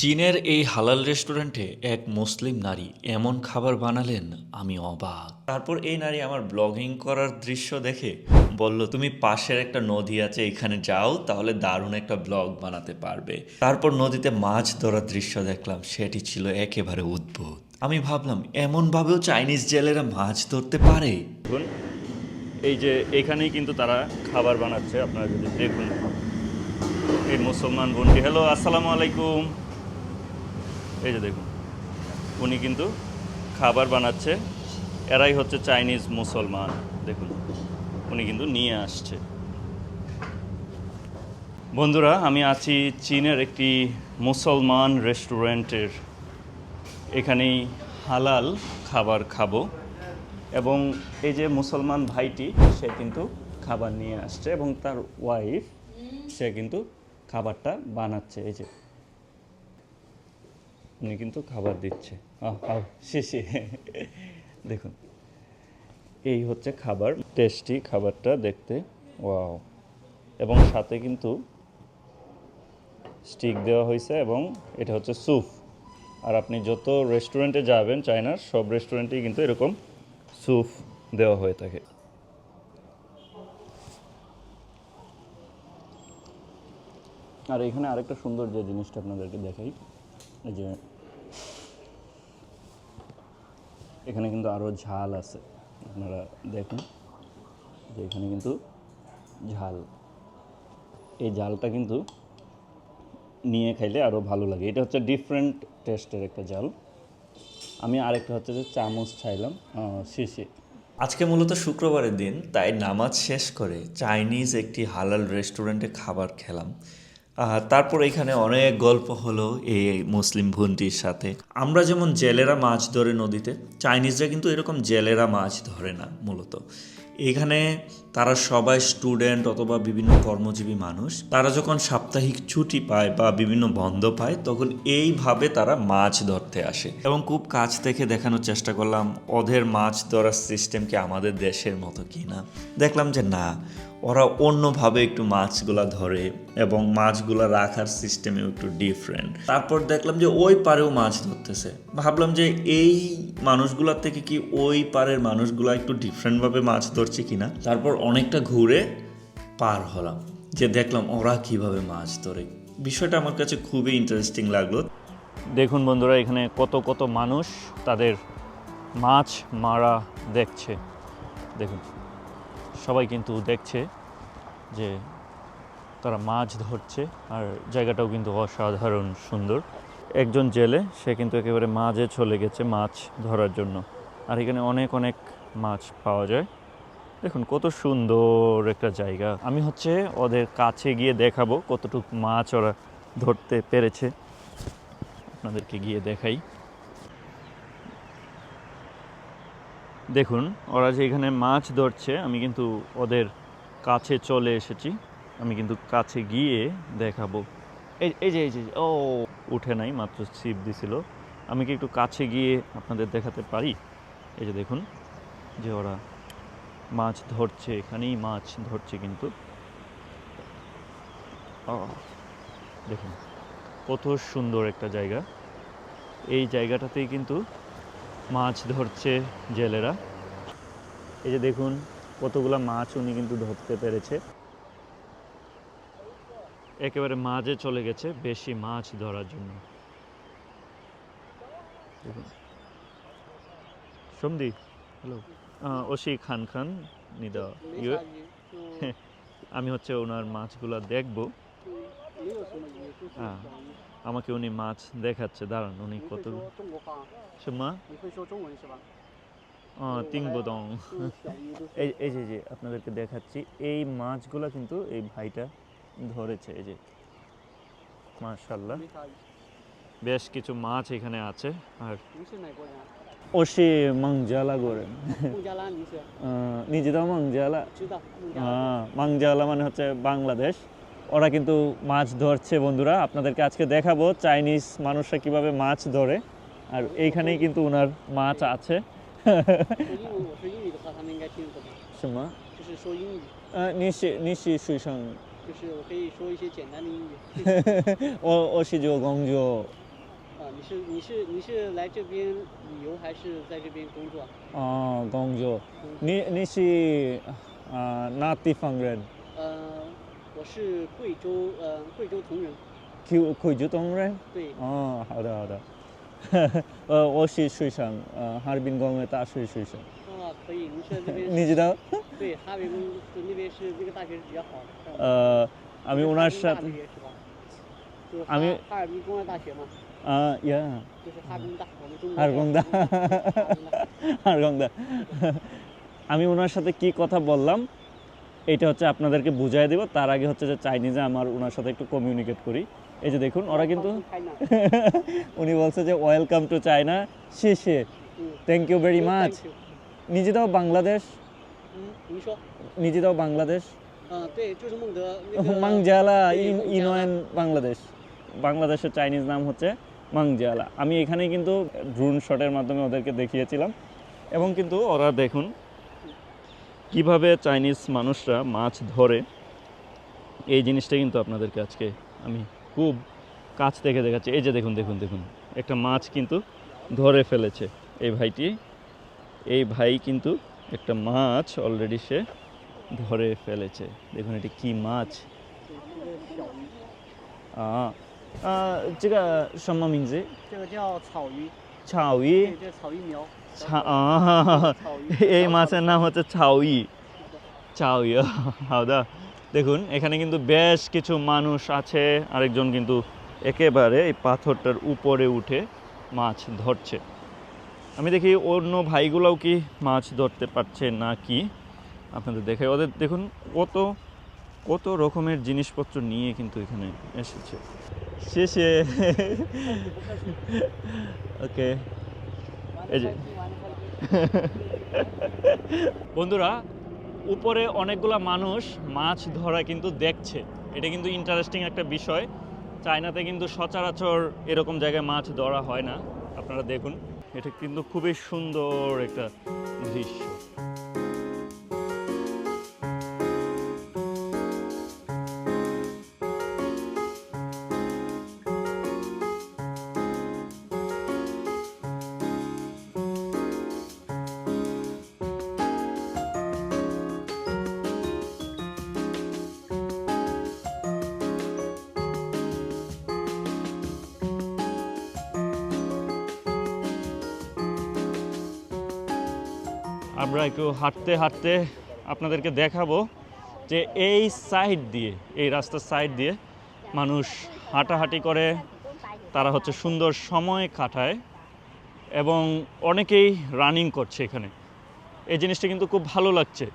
চীনের এই হালাল রেস্টুরেন্টে এক মুসলিম নারী এমন খাবার বানালেন, আমি অবাক। তারপর এই নারী আমার ব্লগিং করার দৃশ্য দেখে বলল, তুমি পাশের একটা নদী আছে, এখানে যাও, তাহলে দারুণ একটা ব্লগ বানাতে পারবে। তারপর নদীতে মাছ ধরার দৃশ্য দেখলাম, সেটি ছিল একেবারে উদ্ভুত। আমি ভাবলাম, এমনভাবেও চাইনিজ জেলেরা মাছ ধরতে পারে? এই যে এখানেই কিন্তু তারা খাবার বানাচ্ছে, আপনারা যদি দেখুন। এই মুসলমান বোনটি, হ্যালো, আসসালামু আলাইকুম। এই যে দেখুন, উনি কিন্তু খাবার বানাচ্ছে। এরাই হচ্ছে চাইনিজ মুসলমান। দেখুন, উনি কিন্তু নিয়ে আসছে। বন্ধুরা, আমি আছি চীনের একটি মুসলমান রেস্টুরেন্টের। এখানেই হালাল খাবার খাব। এবং এই যে মুসলমান ভাইটি, সে কিন্তু খাবার নিয়ে আসছে এবং তার ওয়াইফ সে কিন্তু খাবারটা বানাচ্ছে। এই যে উনি কিন্তু খাবার দিচ্ছে। আহ, শেষে দেখুন এই হচ্ছে খাবার টেস্টি খাবারটা দেখতে ওয়াও এবং সাথে কিন্তু স্টিক দেওয়া হয়েছে এবং এটা হচ্ছে স্যুপ আর আপনি যত রেস্টুরেন্টে যাবেন চায়নার সব রেস্টুরেন্টেই কিন্তু এরকম স্যুপ দেওয়া হয়ে থাকে। আর এখানে আরেকটা সুন্দর যে জিনিসটা আপনাদেরকে দেখাই এই যে এখানে কিন্তু আরও ঝাল আছে, আপনারা দেখুন যে এখানে কিন্তু ঝাল। এই ঝালটা কিন্তু নিয়ে খাইলে আরও ভালো লাগে। এটা হচ্ছে ডিফারেন্ট টেস্টের একটা জাল আমি আরেকটা হচ্ছে যে চামচ চাইলাম শিশি আজকে মূলত শুক্রবারের দিন, তাই নামাজ শেষ করে চাইনিজ একটি হালাল রেস্টুরেন্টে খাবার খেলাম। তারপর এখানে অনেক গল্প হলো এই মুসলিম বোনটির সাথে। আমরা যেমন জেলেরা মাছ ধরে নদীতে, চাইনিজরা কিন্তু এরকম জেলেরা মাছ ধরে না, মূলত। এখানে তারা সবাই স্টুডেন্ট অথবা বিভিন্ন কর্মজীবী মানুষ। তারা যখন সাপ্তাহিক ছুটি পায় বা বিভিন্ন বন্ধ পায়, তখন এইভাবে তারা মাছ ধরতে আসে। এবং খুব কাছ থেকে দেখানোর চেষ্টা করলাম ওদের মাছ ধরার সিস্টেম কি আমাদের দেশের মতো কি না দেখলাম যে না ওরা অন্যভাবে একটু মাছগুলা ধরে এবং মাছগুলা রাখার সিস্টেমেও একটু ডিফারেন্ট তারপর দেখলাম যে ওই পারেও মাছ ধরতেছে। ভাবলাম যে এই মানুষগুলার থেকে কি ওই পারের মানুষগুলা একটু ডিফারেন্টভাবে মাছ ধরছে কিনা? তারপর অনেকটা ঘুরে পার হলাম। যে দেখলাম ওরা কীভাবে মাছ ধরে। বিষয়টা আমার কাছে খুবই ইন্টারেস্টিং লাগল। দেখুন বন্ধুরা, এখানে কত কত মানুষ তাদের মাছ মারা দেখছে। দেখুন, সবাই কিন্তু দেখছে। যে তারা মাছ ধরছে, আর জায়গাটাও কিন্তু অসাধারণ সুন্দর। একজন জেলে, সে কিন্তু একেবারে মাঝে চলে গেছে মাছ ধরার জন্য। আর এখানে অনেক অনেক মাছ পাওয়া যায়। দেখুন, কত সুন্দর একটা জায়গা। আমি হচ্ছে ওদের কাছে গিয়ে দেখাবো কতটুকু মাছ ওরা ধরতে পেরেছে। আপনাদেরকে গিয়ে দেখাই। দেখুন, ওরা যে এখানে মাছ ধরছে, আমি কিন্তু ওদের কাছে চলে এসেছি। আমি কিন্তু কাছে গিয়ে দেখাবো। এই এই যে এই যে, ও, উঠে নাই, মাত্র ছিপ দিছিল। আমি কি একটু কাছে গিয়ে আপনাদের দেখাতে পারি? এই যে দেখুন, যে ওরা মাছ ধরছে, এখানেই মাছ ধরছে কিন্তু। দেখুন, কত সুন্দর একটা জায়গা। এই জায়গাটাতেই কিন্তু মাছ ধরছে জেলেরা। এই যে দেখুন কতগুলা মাছ উনি কিন্তু ধরতে পেরেছে। একেবারে মাঝে চলে গেছে বেশি মাছ ধরার জন্য। সন্ধি হ্যালো। ওসি খান খান নিদা ইউ। আমি হচ্ছে ওনার মাছগুলা দেখব। হ্যাঁ আমাকে উনি মাছ দেখাচ্ছে দাঁড়ান উনি 你 কত 会 তিং বোদং এই এই যে যে, আপনাদেরকে দেখাচ্ছি, এই মাছগুলো কিন্তু এই ভাইটা ধরেছে, এই যে মাশাল্লাহ বেশ কিছু মাছ এখানে আছে, আর ওশি মাংজালা করেন। নিজে তো মাংজালা? হ্যাঁ মাংজালা মানে হচ্ছে বাংলাদেশ। ওরা কিন্তু মাছ ধরছে, বন্ধুরা। আপনাদেরকে আজকে দেখাবো চাইনিজ মানুষরা কীভাবে মাছ ধরে, আর এইখানেই কিন্তু ওনার মাছ আছে। 英文，我说英语的话，他们应该听得懂。什么？就是说英语。呃，你是你是学生？就是我可以说一些简单的英语。我我是做工作。啊，你是你是你是来这边旅游还是在这边工作？啊，工作。你你是啊、呃、哪地方人？呃，我是贵州呃贵州铜仁。贵贵州铜仁？对。哦，好的好的。呃，我是水上，呃，哈尔滨工业大学水上。啊，可以，你是这边你知道？对哈尔滨公那边是那个大学是比较好的。嗯 呃，আমি 是哈 ওনার 尔滨大 সাথে 学是吧？就是哈আমি- 哈尔滨工业大学嘛， আহ, yeah, 就是哈尔滨大，我们中国 哈尔滨大叫哈尔滨大 হারগঙ্গা আমি ওনার সাথে কি কথা বললাম এটা হচ্ছে আপনাদেরকে বুঝাই দেব তার আগে হচ্ছে যে চাইনিজে আমার ওনার সাথে একটু কমিউনিকেট করি এই যে দেখুন ওরা কিন্তু উনি বলছে যে ওয়েলকাম টু চায়না শেষে। থ্যাংক ইউ ভেরি মাচ নিজে দাও বাংলাদেশ। নিজে দাও বাংলাদেশ। মাংজালা ইনয়ন বাংলাদেশ। বাংলাদেশের চাইনিজ নাম হচ্ছে মাংজালা। আমি এখানে কিন্তু ড্রোন শটের মাধ্যমে ওদেরকে দেখিয়েছিলাম। এবং কিন্তু ওরা দেখুন কীভাবে চাইনিজ মানুষরা মাছ ধরে। এই জিনিসটা কিন্তু আপনাদেরকে আজকে আমি খুব কাছ থেকে দেখাচ্ছি এই যে দেখুন দেখুন দেখুন একটা মাছ কিন্তু ধরে ফেলেছে এই ভাইটি এই ভাই কিন্তু একটা মাছ অলরেডি সে ধরে ফেলেছে দেখুন এটি কি মাছ 这个小鱼，啊啊，这个什么名字？这个叫草鱼，草对，鱼。这草鱼苗， ছা আ 草鱼， এই小草 মাছের নাম হচ্ছে ছাউই ছাউই হাওদা দেখুন, এখানে কিন্তু বেশ কিছু মানুষ আছে। আরেকজন কিন্তু একেবারে এই পাথরটার উপরে উঠে মাছ ধরছে। আমি দেখি অন্য ভাইগুলোও কি মাছ ধরতে পারছে না কি আপনাদের দেখে ওদের দেখুন, কত কত রকমের জিনিসপত্র নিয়ে কিন্তু এখানে এসেছে। শেষে ওকে, এই যে। বন্ধুরা উপরে অনেকগুলো মানুষ মাছ ধরা কিন্তু দেখছে। এটা কিন্তু ইন্টারেস্টিং একটা বিষয়। চায়নাতে কিন্তু সচরাচর এরকম জায়গায় মাছ ধরা হয় না। আপনারা দেখুন, এটা কিন্তু খুবই সুন্দর একটা দৃশ্য। আমরা একটু হাঁটতে হাঁটতে আপনাদেরকে দেখাবো যে এই সাইড দিয়ে, এই রাস্তার সাইড দিয়ে মানুষ হাঁটাহাঁটি করে। তারা হচ্ছে সুন্দর সময় কাটায় এবং অনেকেই রানিং করছে এখানে। এই জিনিসটা কিন্তু খুব ভালো লাগছে।